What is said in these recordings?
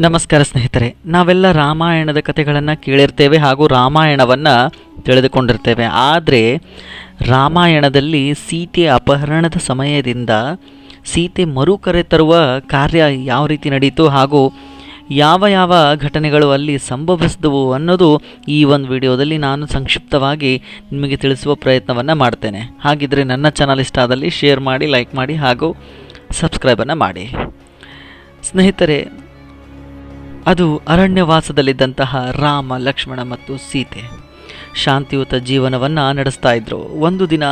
ನಮಸ್ಕಾರ ಸ್ನೇಹಿತರೆ, ನಾವೆಲ್ಲ ರಾಮಾಯಣದ ಕಥೆಗಳನ್ನು ಕೇಳಿರ್ತೇವೆ ಹಾಗೂ ರಾಮಾಯಣವನ್ನು ತಿಳಿದುಕೊಂಡಿರ್ತೇವೆ. ಆದರೆ, ರಾಮಾಯಣದಲ್ಲಿ ಸೀತೆ ಅಪಹರಣದ ಸಮಯದಿಂದ ಸೀತೆ ಮರುಕರೆ ತರುವ ಕಾರ್ಯ ಯಾವ ರೀತಿ ನಡೀತು ಹಾಗೂ ಯಾವ ಯಾವ ಘಟನೆಗಳು ಅಲ್ಲಿ ಸಂಭವಿಸಿದವು ಅನ್ನೋದು ಈ ಒಂದು ವಿಡಿಯೋದಲ್ಲಿ ನಾನು ಸಂಕ್ಷಿಪ್ತವಾಗಿ ನಿಮಗೆ ತಿಳಿಸುವ ಪ್ರಯತ್ನವನ್ನು ಮಾಡ್ತೇನೆ. ಹಾಗಿದ್ರೆ ನನ್ನ ಚಾನಲ್ ಇಷ್ಟ ಆದಲ್ಲಿ ಶೇರ್ ಮಾಡಿ ಲೈಕ್ ಮಾಡಿ ಹಾಗೂ ಸಬ್ಸ್ಕ್ರೈಬನ್ನು ಮಾಡಿ. ಸ್ನೇಹಿತರೆ ಅದು ಅರಣ್ಯವಾಸದಲ್ಲಿದ್ದಂತಹ ರಾಮ, ಲಕ್ಷ್ಮಣ ಮತ್ತು ಸೀತೆ. ಶಾಂತಿಯುತ ಜೀವನವನ್ನು ನಡೆಸ್ತಾ ಇದ್ರು. ಒಂದು ದಿನ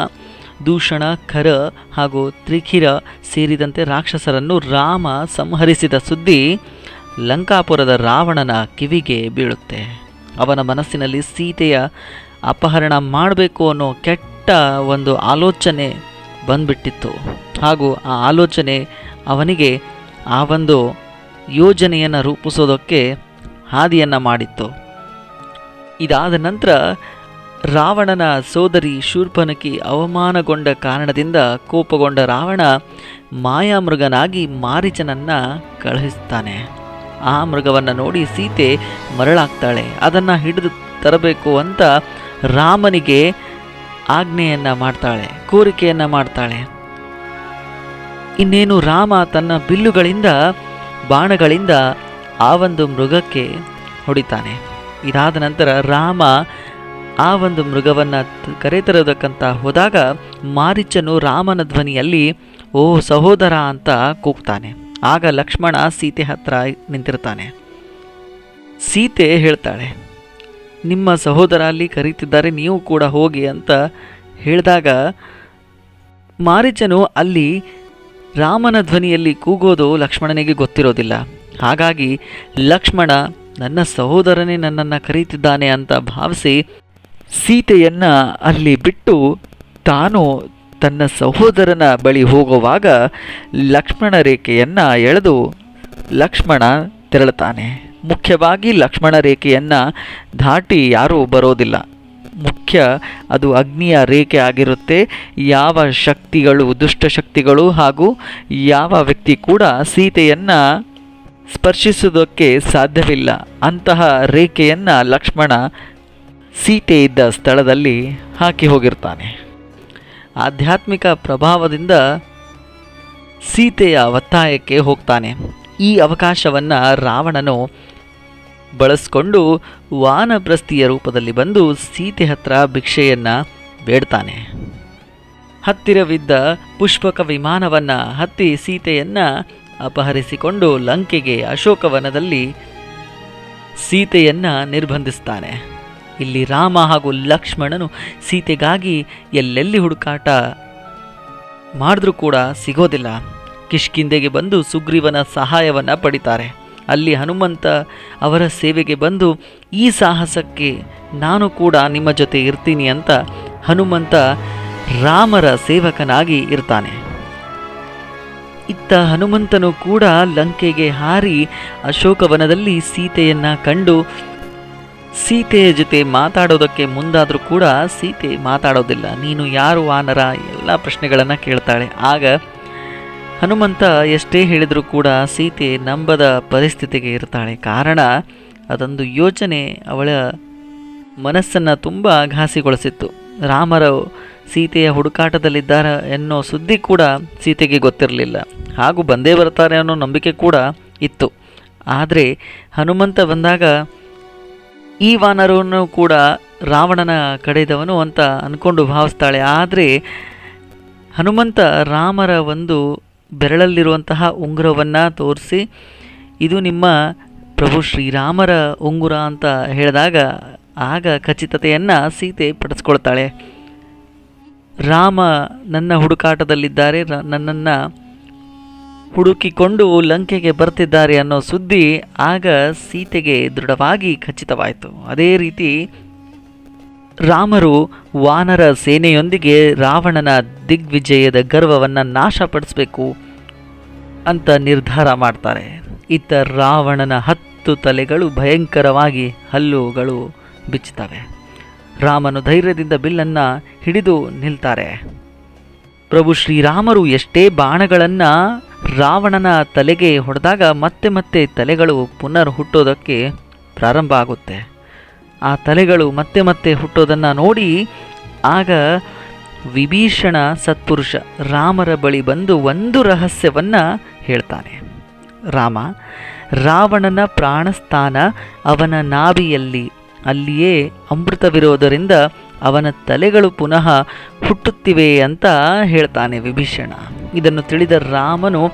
ದೂಷಣ, ಖರ ಹಾಗೂ ತ್ರಿಖಿರ ಸೇರಿದಂತೆ ರಾಕ್ಷಸರನ್ನು ರಾಮ ಸಂಹರಿಸಿದ ಸುದ್ದಿ ಲಂಕಾಪುರದ ರಾವಣನ ಕಿವಿಗೆ ಬೀಳುತ್ತೆ. ಅವನ ಮನಸ್ಸಿನಲ್ಲಿ ಸೀತೆಯ ಅಪಹರಣ ಮಾಡಬೇಕು ಅನ್ನೋ ಕೆಟ್ಟ ಒಂದು ಆಲೋಚನೆ ಬಂದ್ಬಿಟ್ಟಿತ್ತು. ಹಾಗೂ ಆ ಆಲೋಚನೆ ಅವನಿಗೆ ಆ ಒಂದು ಯೋಜನೆಯನ್ನು ರೂಪಿಸೋದಕ್ಕೆ ಹಾದಿಯನ್ನು ಮಾಡಿತ್ತು. ಇದಾದ ನಂತರ ರಾವಣನ ಸೋದರಿ ಶೂರ್ಪನಕಿ ಅವಮಾನಗೊಂಡ ಕಾರಣದಿಂದ ಕೋಪಗೊಂಡ ರಾವಣ ಮಾಯಾಮೃಗನಾಗಿ ಮಾರೀಚನನ್ನು ಕಳುಹಿಸ್ತಾನೆ. ಆ ಮೃಗವನ್ನು ನೋಡಿ ಸೀತೆ ಮರಳಾಗ್ತಾಳೆ. ಅದನ್ನು ಹಿಡಿದು ತರಬೇಕು ಅಂತ ರಾಮನಿಗೆ ಆಜ್ಞೆಯನ್ನು ಮಾಡ್ತಾಳೆ, ಕೋರಿಕೆಯನ್ನು ಮಾಡ್ತಾಳೆ. ಇನ್ನೇನು ರಾಮ ತನ್ನ ಬಿಲ್ಲುಗಳಿಂದ ಬಾಣಗಳಿಂದ ಆ ಒಂದು ಮೃಗಕ್ಕೆ ಹೊಡಿತಾನೆ. ಇದಾದ ನಂತರ ರಾಮ ಆ ಒಂದು ಮೃಗವನ್ನು ಕರೆತರೋದಕ್ಕಂತ ಹೋದಾಗ ಮಾರೀಚನು ರಾಮನ ಧ್ವನಿಯಲ್ಲಿ, ಓ ಸಹೋದರ ಅಂತ ಕೂಗ್ತಾನೆ. ಆಗ ಲಕ್ಷ್ಮಣ ಸೀತೆ ಹತ್ರ ನಿಂತಿರ್ತಾನೆ. ಸೀತೆ ಹೇಳ್ತಾಳೆ, ನಿಮ್ಮ ಸಹೋದರ ಅಲ್ಲಿ ಕರೀತಿದ್ದಾರೆ, ನೀವು ಕೂಡ ಹೋಗಿ ಅಂತ ಹೇಳಿದಾಗ ಮಾರೀಚನು ಅಲ್ಲಿ ರಾಮನ ಧ್ವನಿಯಲ್ಲಿ ಕೂಗೋದು ಲಕ್ಷ್ಮಣನಿಗೆ ಗೊತ್ತಿರೋದಿಲ್ಲ. ಹಾಗಾಗಿ ಲಕ್ಷ್ಮಣ ನನ್ನ ಸಹೋದರನೇ ನನ್ನನ್ನು ಕರೀತಿದ್ದಾನೆ ಅಂತ ಭಾವಿಸಿ ಸೀತೆಯನ್ನ ಅಲ್ಲಿ ಬಿಟ್ಟು ತಾನು ತನ್ನ ಸಹೋದರನ ಬಳಿ ಹೋಗುವಾಗ ಲಕ್ಷ್ಮಣ ರೇಖೆಯನ್ನು ಎಳೆದು ಲಕ್ಷ್ಮಣ ತೆರಳುತ್ತಾನೆ. ಮುಖ್ಯವಾಗಿ ಲಕ್ಷ್ಮಣ ರೇಖೆಯನ್ನು ದಾಟಿ ಯಾರೂ ಬರೋದಿಲ್ಲ. ಮುಖ್ಯ, ಅದು ಅಗ್ನಿಯ ರೇಖೆ ಆಗಿರುತ್ತೆ. ಯಾವ ಶಕ್ತಿಗಳು ದುಷ್ಟಶಕ್ತಿಗಳು ಹಾಗೂ ಯಾವ ವ್ಯಕ್ತಿ ಕೂಡ ಸೀತೆಯನ್ನು ಸ್ಪರ್ಶಿಸುವುದಕ್ಕೆ ಸಾಧ್ಯವಿಲ್ಲ. ಅಂತಹ ರೇಖೆಯನ್ನು ಲಕ್ಷ್ಮಣ ಸೀತೆ ಇದ್ದ ಸ್ಥಳದಲ್ಲಿ ಹಾಕಿ ಹೋಗಿರ್ತಾನೆ. ಆಧ್ಯಾತ್ಮಿಕ ಪ್ರಭಾವದಿಂದ ಸೀತೆಯ ಒತ್ತಾಯಕ್ಕೆ ಹೋಗ್ತಾನೆ. ಈ ಅವಕಾಶವನ್ನು ರಾವಣನು ಬಳಸ್ಕೊಂಡು ವಾನಪ್ರಸ್ಥಿಯ ರೂಪದಲ್ಲಿ ಬಂದು ಸೀತೆ ಹತ್ರ ಭಿಕ್ಷೆಯನ್ನು ಬೇಡ್ತಾನೆ. ಹತ್ತಿರವಿದ್ದ ಪುಷ್ಪಕ ವಿಮಾನವನ್ನು ಹತ್ತಿ ಸೀತೆಯನ್ನು ಅಪಹರಿಸಿಕೊಂಡು ಲಂಕೆಗೆ ಅಶೋಕವನದಲ್ಲಿ ಸೀತೆಯನ್ನು ನಿರ್ಬಂಧಿಸ್ತಾನೆ. ಇಲ್ಲಿ ರಾಮ ಹಾಗೂ ಲಕ್ಷ್ಮಣನು ಸೀತೆಗಾಗಿ ಎಲ್ಲೆಲ್ಲಿ ಹುಡುಕಾಟ ಮಾಡಿದ್ರೂ ಕೂಡ ಸಿಗೋದಿಲ್ಲ. ಕಿಷ್ಕಿಂದೆಗೆ ಬಂದು ಸುಗ್ರೀವನ ಸಹಾಯವನ್ನು ಪಡಿತಾರೆ. ಅಲ್ಲಿ ಹನುಮಂತ ಅವರ ಸೇವೆಗೆ ಬಂದು, ಈ ಸಾಹಸಕ್ಕೆ ನಾನು ಕೂಡ ನಿಮ್ಮ ಜೊತೆ ಇರ್ತೀನಿ ಅಂತ ಹನುಮಂತ ರಾಮರ ಸೇವಕನಾಗಿ ಇರ್ತಾನೆ. ಇತ್ತ ಹನುಮಂತನು ಕೂಡ ಲಂಕೆಗೆ ಹಾರಿ ಅಶೋಕವನದಲ್ಲಿ ಸೀತೆಯನ್ನ ಕಂಡು, ಸೀತೆಯ ಜೊತೆ ಮಾತಾಡೋದಕ್ಕೆ ಮುಂದಾದರೂ ಕೂಡ ಸೀತೆ ಮಾತಾಡೋದಿಲ್ಲ. ನೀನು ಯಾರು ವಾನರ? ಎಲ್ಲ ಪ್ರಶ್ನೆಗಳನ್ನು ಕೇಳ್ತಾಳೆ. ಆಗ ಹನುಮಂತ ಎಷ್ಟೇ ಹೇಳಿದರೂ ಕೂಡ ಸೀತೆ ನಂಬದ ಪರಿಸ್ಥಿತಿಗೆ ಇರ್ತಾಳೆ ಕಾರಣ ಅದೊಂದು ಯೋಚನೆ ಅವಳ ಮನಸ್ಸನ್ನು ತುಂಬ ಘಾಸಿಗೊಳಿಸಿತ್ತು. ರಾಮರು ಸೀತೆಯ ಹುಡುಕಾಟದಲ್ಲಿದ್ದಾರೆ ಎನ್ನೋ ಸುದ್ದಿ ಕೂಡ ಸೀತೆಗೆ ಗೊತ್ತಿರಲಿಲ್ಲ. ಹಾಗೂ ಬಂದೇ ಬರ್ತಾರೆ ಅನ್ನೋ ನಂಬಿಕೆ ಕೂಡ ಇತ್ತು. ಆದರೆ ಹನುಮಂತ ಬಂದಾಗ ಈ ವಾನರನ್ನು ಕೂಡ ರಾವಣನ ಕಡೆದವನು ಅಂತ ಅಂದ್ಕೊಂಡು ಭಾವಿಸ್ತಾಳೆ. ಆದರೆ ಹನುಮಂತ ರಾಮರ ಒಂದು ಬೆರಳಲ್ಲಿರುವಂತಹ ಉಂಗುರವನ್ನು ತೋರಿಸಿ, ಇದು ನಿಮ್ಮ ಪ್ರಭು ಶ್ರೀರಾಮರ ಉಂಗುರ ಅಂತ ಹೇಳಿದಾಗ ಆಗ ಖಚಿತತೆಯನ್ನು ಸೀತೆ ಪಡಿಸ್ಕೊಳ್ತಾಳೆ ರಾಮ ನನ್ನ ಹುಡುಕಾಟದಲ್ಲಿದ್ದಾರೆ ನನ್ನನ್ನು ಹುಡುಕಿಕೊಂಡು ಲಂಕೆಗೆ ಬರ್ತಿದ್ದಾರೆ ಅನ್ನೋ ಸುದ್ದಿ ಆಗ ಸೀತೆಗೆ ದೃಢವಾಗಿ ಖಚಿತವಾಯಿತು. ಅದೇ ರೀತಿ ರಾಮರು ವಾನರ ಸೇನೆಯೊಂದಿಗೆ ರಾವಣನ ದಿಗ್ವಿಜಯದ ಗರ್ವವನ್ನು ನಾಶಪಡಿಸಬೇಕು ಅಂತ ನಿರ್ಧಾರ ಮಾಡ್ತಾರೆ. ಇತ್ತ ರಾವಣನ ಹತ್ತು ತಲೆಗಳು ಭಯಂಕರವಾಗಿ ಹಲ್ಲುಗಳು ಬಿಚ್ಚುತ್ತವೆ ರಾಮನು ಧೈರ್ಯದಿಂದ ಬಿಲ್ಲನ್ನು ಹಿಡಿದು ನಿಲ್ತಾರೆ. ಪ್ರಭು ಶ್ರೀರಾಮರು ಎಷ್ಟೇ ಬಾಣಗಳನ್ನು ರಾವಣನ ತಲೆಗೆ ಹೊಡೆದಾಗ ಮತ್ತೆ ಮತ್ತೆ ತಲೆಗಳು ಪುನರ್ ಹುಟ್ಟೋದಕ್ಕೆ ಪ್ರಾರಂಭ ಆಗುತ್ತೆ. ಆ ತಲೆಗಳು ಮತ್ತೆ ಮತ್ತೆ ಹುಟ್ಟೋದನ್ನು ನೋಡಿ ಆಗ ವಿಭೀಷಣ ಸತ್ಪುರುಷ ರಾಮರ ಬಳಿ ಬಂದು ಒಂದು ರಹಸ್ಯವನ್ನು ಹೇಳ್ತಾನೆ. ರಾಮ, ರಾವಣನ ಪ್ರಾಣಸ್ಥಾನ ಅವನ ನಾಭಿಯಲ್ಲಿ. ಅಲ್ಲಿಯೇ ಅಮೃತವಿರೋದರಿಂದ ಅವನ ತಲೆಗಳು ಪುನಃ ಹುಟ್ಟುತ್ತಿವೆ ಅಂತ ಹೇಳ್ತಾನೆ ವಿಭೀಷಣ. ಇದನ್ನು ತಿಳಿದ ರಾಮನು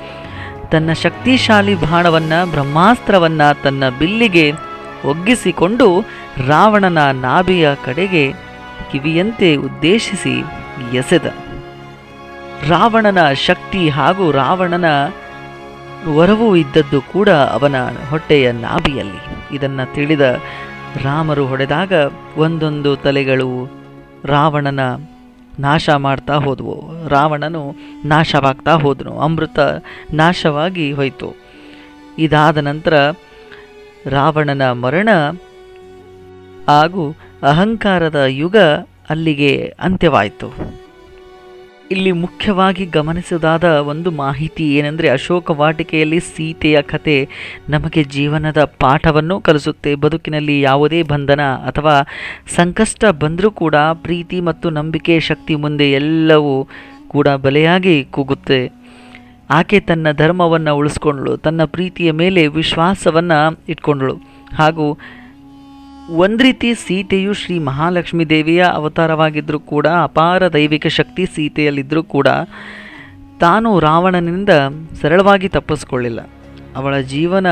ತನ್ನ ಶಕ್ತಿಶಾಲಿ ಬಾಣವನ್ನು, ಬ್ರಹ್ಮಾಸ್ತ್ರವನ್ನು ತನ್ನ ಬಿಲ್ಲಿಗೆ ಒಗ್ಗಿಸಿಕೊಂಡು ರಾವಣನ ನಾಭಿಯ ಕಡೆಗೆ ಕಿವಿಯಂತೆ ಉದ್ದೇಶಿಸಿ ಎಸೆದ. ರಾವಣನ ಶಕ್ತಿ ಹಾಗೂ ರಾವಣನ ವರವೂ ಇದ್ದದ್ದು ಕೂಡ ಅವನ ಹೊಟ್ಟೆಯ ನಾಭಿಯಲ್ಲಿ. ಇದನ್ನು ತಿಳಿದ ರಾಮರು ಹೊಡೆದಾಗ ಒಂದೊಂದು ತಲೆಗಳು ರಾವಣನ ನಾಶ ಮಾಡ್ತಾ ಹೋದವು. ರಾವಣನು ನಾಶವಾಗ್ತಾ ಹೋದನು. ಅಮೃತ ನಾಶವಾಗಿ ಹೋಯಿತು. ಇದಾದ ನಂತರ ರಾವಣನ ಮರಣ ಹಾಗೂ ಅಹಂಕಾರದ ಯುಗ ಅಲ್ಲಿಗೆ ಅಂತ್ಯವಾಯಿತು. ಇಲ್ಲಿ ಮುಖ್ಯವಾಗಿ ಗಮನಿಸದಾದ ಒಂದು ಮಾಹಿತಿ ಏನೆಂದರೆ ಅಶೋಕ ವಾಟಿಕೆಯಲ್ಲಿ ಸೀತೆಯ ಕತೆ ನಮಗೆ ಜೀವನದ ಪಾಠವನ್ನು ಕಲಿಸುತ್ತೆ. ಬದುಕಿನಲ್ಲಿ ಯಾವುದೇ ಬಂಧನ ಅಥವಾ ಸಂಕಷ್ಟ ಬಂದರೂ ಕೂಡ ಪ್ರೀತಿ ಮತ್ತು ನಂಬಿಕೆ, ಶಕ್ತಿ ಮುಂದೆ ಎಲ್ಲವೂ ಕೂಡ ಬಲೆಯಾಗಿ ಕೂಗುತ್ತೆ. ಆಕೆ ತನ್ನ ಧರ್ಮವನ್ನು ಉಳಿಸ್ಕೊಂಡಳು, ತನ್ನ ಪ್ರೀತಿಯ ಮೇಲೆ ವಿಶ್ವಾಸವನ್ನು ಇಟ್ಕೊಂಡಳು. ಹಾಗೂ ಒಂದು ರೀತಿ ಸೀತೆಯು ಶ್ರೀ ಮಹಾಲಕ್ಷ್ಮೀ ದೇವಿಯ ಅವತಾರವಾಗಿದ್ದರೂ ಕೂಡ, ಅಪಾರ ದೈವಿಕ ಶಕ್ತಿ ಸೀತೆಯಲ್ಲಿದ್ದರೂ ಕೂಡ ತಾನು ರಾವಣನಿಂದ ಸರಳವಾಗಿ ತಪ್ಪಿಸ್ಕೊಳ್ಳಿಲ್ಲ. ಅವಳ ಜೀವನ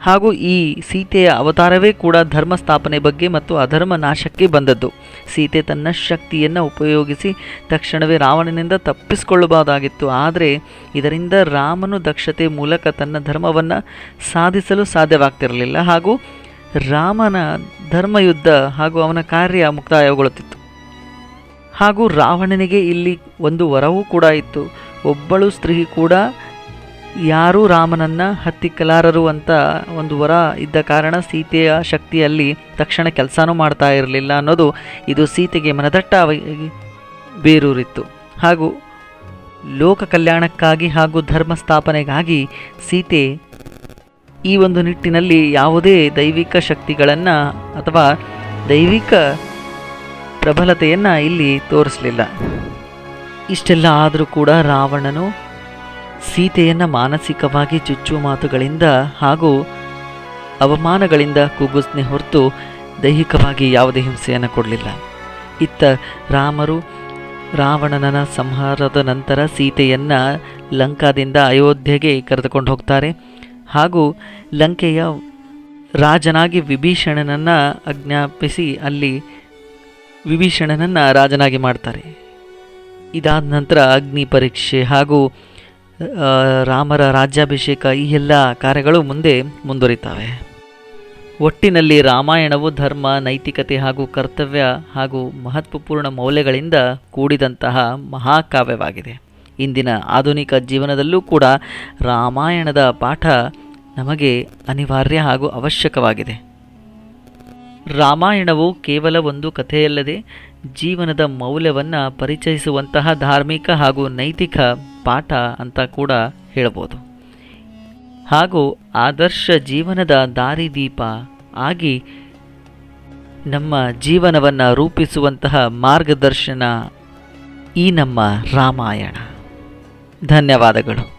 ಹಾಗೂ ಈ ಸೀತೆಯ ಅವತಾರವೇ ಕೂಡ ಧರ್ಮ ಸ್ಥಾಪನೆ ಬಗ್ಗೆ ಮತ್ತು ಅಧರ್ಮ ನಾಶಕ್ಕೆ ಬಂದದ್ದು. ಸೀತೆ ತನ್ನ ಶಕ್ತಿಯನ್ನು ಉಪಯೋಗಿಸಿ ತಕ್ಷಣವೇ ರಾವಣನಿಂದ ತಪ್ಪಿಸಿಕೊಳ್ಳಬಹುದಾಗಿತ್ತು. ಆದರೆ ಇದರಿಂದ ರಾಮನು ದಕ್ಷತೆ ಮೂಲಕ ತನ್ನ ಧರ್ಮವನ್ನು ಸಾಧಿಸಲು ಸಾಧ್ಯವಾಗ್ತಿರಲಿಲ್ಲ ಹಾಗೂ ರಾಮನ ಧರ್ಮಯುದ್ಧ ಹಾಗೂ ಅವನ ಕಾರ್ಯ ಮುಕ್ತಾಯಗೊಳ್ಳುತ್ತಿತ್ತು. ಹಾಗೂ ರಾವಣನಿಗೆ ಇಲ್ಲಿ ಒಂದು ವರವೂ ಕೂಡ ಇತ್ತು. ಒಬ್ಬಳು ಸ್ತ್ರೀ ಕೂಡ ಯಾರೂ ರಾಮನನ್ನ ಹತ್ತಿಕ್ಕಲಾರರು ಅಂತ ಒಂದು ವರ ಇದ್ದ ಕಾರಣ ಸೀತೆಯ ಶಕ್ತಿಯಲ್ಲಿ ತಕ್ಷಣ ಕೆಲಸನೂ ಮಾಡ್ತಾ ಇರಲಿಲ್ಲ ಅನ್ನೋದು ಇದು ಸೀತೆಗೆ ಮನದಟ್ಟವಾಗಿ ಬೇರೂರಿತ್ತು. ಹಾಗೂ ಲೋಕ ಕಲ್ಯಾಣಕ್ಕಾಗಿ ಹಾಗೂ ಧರ್ಮ ಸ್ಥಾಪನೆಗಾಗಿ ಸೀತೆ ಈ ಒಂದು ನಿಟ್ಟಿನಲ್ಲಿ ಯಾವುದೇ ದೈವಿಕ ಶಕ್ತಿಗಳನ್ನು ಅಥವಾ ದೈವಿಕ ಪ್ರಬಲತೆಯನ್ನು ಇಲ್ಲಿ ತೋರಿಸಲಿಲ್ಲ. ಇಷ್ಟೆಲ್ಲ ಆದರೂ ಕೂಡ ರಾವಣನು ಸೀತೆಯನ್ನು ಮಾನಸಿಕವಾಗಿ ಚುಚ್ಚು ಮಾತುಗಳಿಂದ ಹಾಗೂ ಅವಮಾನಗಳಿಂದ ಕೂಗುಸ್ನೆ ಹೊರತು ದೈಹಿಕವಾಗಿ ಯಾವುದೇ ಹಿಂಸೆಯನ್ನು ಕೊಡಲಿಲ್ಲ. ಇತ್ತ ರಾಮರು ರಾವಣನ ಸಂಹಾರದ ನಂತರ ಸೀತೆಯನ್ನು ಲಂಕಾದಿಂದ ಅಯೋಧ್ಯೆಗೆ ಕರೆದುಕೊಂಡು ಹೋಗ್ತಾರೆ. ಹಾಗೂ ಲಂಕೆಯ ರಾಜನಾಗಿ ವಿಭೀಷಣನನ್ನು ಆಜ್ಞಾಪಿಸಿ ಅಲ್ಲಿ ವಿಭೀಷಣನನ್ನು ರಾಜನಾಗಿ ಮಾಡ್ತಾರೆ. ಇದಾದ ನಂತರ ಅಗ್ನಿ ಪರೀಕ್ಷೆ ಹಾಗೂ ರಾಮರ ರಾಜ್ಯಾಭಿಷೇಕ ಈ ಎಲ್ಲ ಕಾರ್ಯಗಳು ಮುಂದೆ ಮುಂದುವರಿತಾವೆ. ಒಟ್ಟಿನಲ್ಲಿ ರಾಮಾಯಣವು ಧರ್ಮ, ನೈತಿಕತೆ ಹಾಗೂ ಕರ್ತವ್ಯ ಹಾಗೂ ಮಹತ್ವಪೂರ್ಣ ಮೌಲ್ಯಗಳಿಂದ ಕೂಡಿದಂತಹ ಮಹಾಕಾವ್ಯವಾಗಿದೆ. ಇಂದಿನ ಆಧುನಿಕ ಜೀವನದಲ್ಲೂ ಕೂಡ ರಾಮಾಯಣದ ಪಾಠ ನಮಗೆ ಅನಿವಾರ್ಯ ಹಾಗೂ ಅವಶ್ಯಕವಾಗಿದೆ. ರಾಮಾಯಣವು ಕೇವಲ ಒಂದು ಕಥೆಯಲ್ಲದೆ ಜೀವನದ ಮೌಲ್ಯವನ್ನು ಪರಿಚಯಿಸುವಂತಹ ಧಾರ್ಮಿಕ ಹಾಗೂ ನೈತಿಕ ಪಾಠ ಅಂತ ಕೂಡ ಹೇಳ್ಬೋದು. ಹಾಗೂ ಆದರ್ಶ ಜೀವನದ ದಾರಿದೀಪ ಆಗಿ ನಮ್ಮ ಜೀವನವನ್ನು ರೂಪಿಸುವಂತಹ ಮಾರ್ಗದರ್ಶನ ಈ ನಮ್ಮ ರಾಮಾಯಣ. ಧನ್ಯವಾದಗಳು.